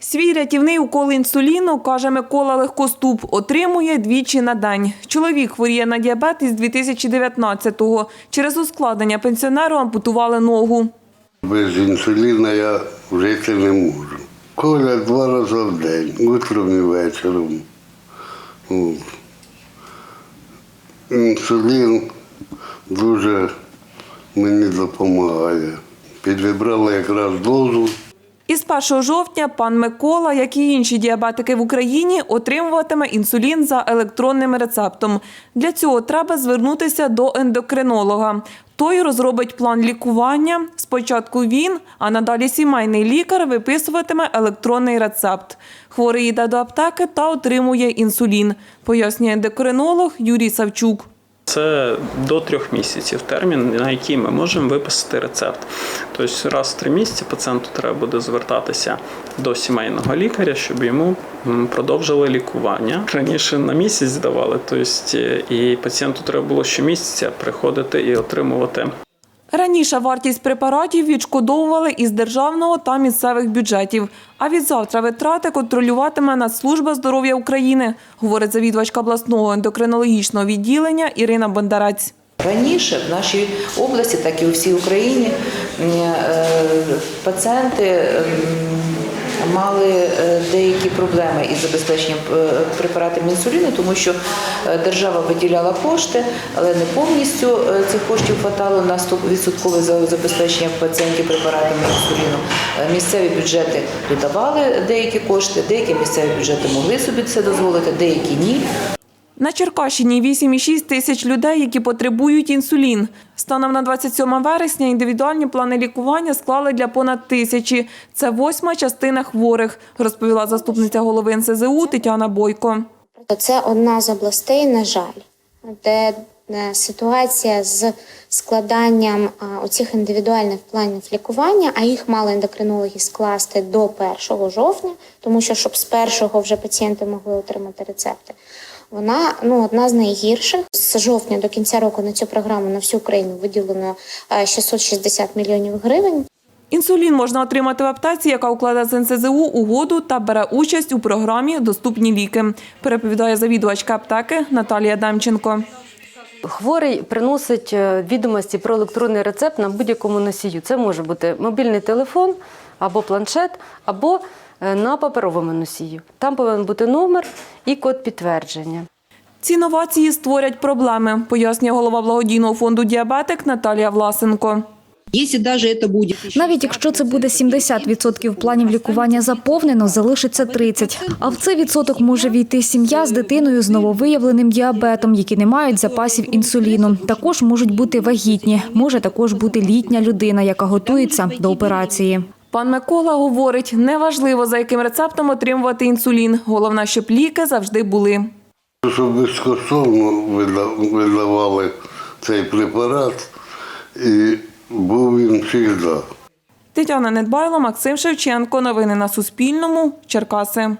Свій рятівний укол інсуліну, каже Микола Легкоступ, отримує двічі на день. Чоловік хворіє на діабет із 2019-го. Через ускладнення пенсіонеру ампутували ногу. Без інсуліна я жити не можу. Коля два рази в день, утром і вечором. Інсулін дуже мені допомагає. Підібрали якраз дозу. Із 1 жовтня пан Микола, як і інші діабетики в Україні, отримуватиме інсулін за електронним рецептом. Для цього треба звернутися до ендокринолога. Той розробить план лікування. Спочатку він, а надалі сімейний лікар виписуватиме електронний рецепт. Хворий йде до аптеки та отримує інсулін, пояснює ендокринолог Юрій Савчук. Це до трьох місяців термін, на який ми можемо виписати рецепт. Тобто раз в три місяці пацієнту треба буде звертатися до сімейного лікаря, щоб йому продовжили лікування. Раніше на місяць здавали, тобто і пацієнту треба було щомісяця приходити і отримувати Раніше вартість препаратів відшкодовували із державного та місцевих бюджетів. А від завтра витрати контролюватиме Нацслужба здоров'я України, говорить завідувачка обласного ендокринологічного відділення Ірина Бондарець. Раніше в нашій області, так і у всій Україні, е, пацієнти м, мали е, деякі проблеми із забезпеченням е, препаратами інсуліну, тому що е, держава виділяла кошти, але не повністю цих коштів хватало на 100% забезпечення пацієнтів препаратами інсуліну. Місцеві бюджети додавали деякі кошти, деякі місцеві бюджети могли собі це дозволити, деякі ні. На Черкащині 8,6 тисяч людей, які потребують інсулін. Станом на 27 вересня індивідуальні плани лікування склали для понад тисячі. Це восьма частина хворих, розповіла заступниця голови НСЗУ Тетяна Бойко. Це одна з областей, на жаль, де е, ситуація з складанням оцих індивідуальних планів лікування, а їх мали ендокринологи скласти до 1 жовтня, тому що щоб з 1 вже пацієнти могли отримати рецепти. Вона ну одна з найгірших з жовтня до кінця року на цю програму на всю Україну виділено е, 660 мільйонів гривень. Інсулін можна отримати в аптеці, яка укладе з НСЗУ угоду та бере участь у програмі Доступні ліки. Переповідає завідувачка аптеки Наталія Демченко. Хворий приносить е, відомості про електронний рецепт на будь-якому носію. Це може бути мобільний телефон або планшет, або е, на паперовому носію. Там повинен бути номер і код підтвердження. Ці новації створять проблеми, пояснює голова благодійного фонду Діабетик Наталія Власенко. Навіть якщо це буде 70% планів лікування заповнено, залишиться 30%. А в цей відсоток може війти сім'я з дитиною з нововиявленим діабетом, які не мають запасів інсуліну. Також можуть бути вагітні, може також бути літня людина, яка готується до операції. Пан Микола говорить, неважливо, за яким рецептом отримувати інсулін. Головне, щоб ліки завжди були. Щоб безкоштовно видавали цей препарат, і був він завжди. Тетяна Недбайло, Максим Шевченко. Новини на Суспільному. Черкаси.